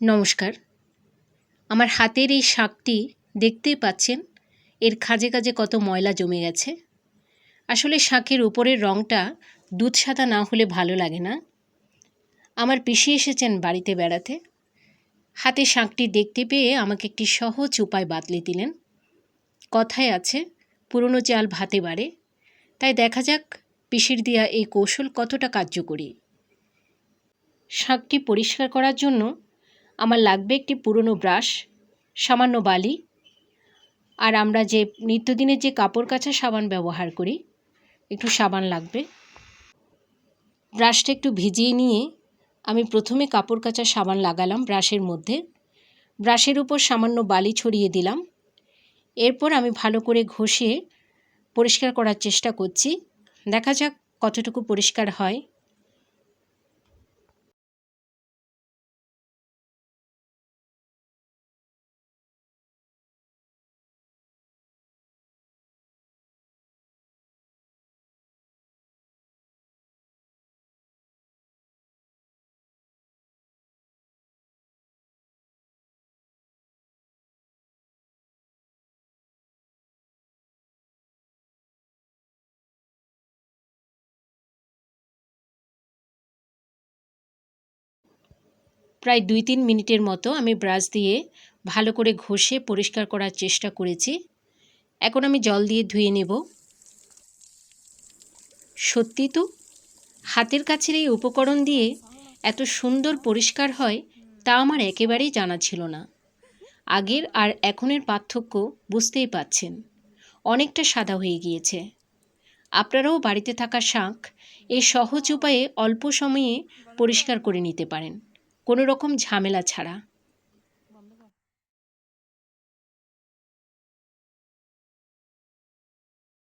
নমস্কার। আমার হাতের এই শাকটি দেখতেই পাচ্ছেন, এর খাজে কাজে কত ময়লা জমে গেছে। আসলে শাকের উপরের রঙটা দুধ সাদা না হলে ভালো লাগে না। আমার পিসি এসেছেন বাড়িতে বেড়াতে। হাতে শাকটি দেখতে পেয়ে আমাকে একটি সহজ উপায় বাতলে দিলেন। কথায় আছে, পুরনো চাল ভাতে বাড়ে। তাই দেখা যাক, পিসির দেওয়া এই কৌশল কতটা কার্যকরী। শাকটি পরিষ্কার করার জন্য আমার লাগবে একটি পুরনো ব্রাশ, সামান্য বালি, আর আমরা যে নিত্যদিনের যে কাপড় কাচা সাবান ব্যবহার করি, একটু সাবান লাগবে। ব্রাশটা একটু ভিজিয়ে নিয়ে আমি প্রথমে কাপড় কাচা সাবান লাগালাম ব্রাশের মধ্যে। ব্রাশের উপর সামান্য বালি ছড়িয়ে দিলাম। এরপর আমি ভালো করে ঘষে পরিষ্কার করার চেষ্টা করছি। দেখা যাক কতটুকু পরিষ্কার হয়। প্রায় দুই তিন মিনিটের মতো আমি ব্রাশ দিয়ে ভালো করে ঘষে পরিষ্কার করার চেষ্টা করেছি। এখন আমি জল দিয়ে ধুয়ে নেব। সত্যি তো, হাতের কাছের এই উপকরণ দিয়ে এত সুন্দর পরিষ্কার হয় তা আমার একেবারেই জানা ছিল না। আগের আর এখনের পার্থক্য বুঝতেই পাচ্ছেন, অনেকটা সাদা হয়ে গিয়েছে। আপনারাও বাড়িতে থাকা শাঁখ এই সহজ উপায়ে অল্প সময়ে পরিষ্কার করে নিতে পারেন। কোনো রকম ঝামেলা ছাড়া।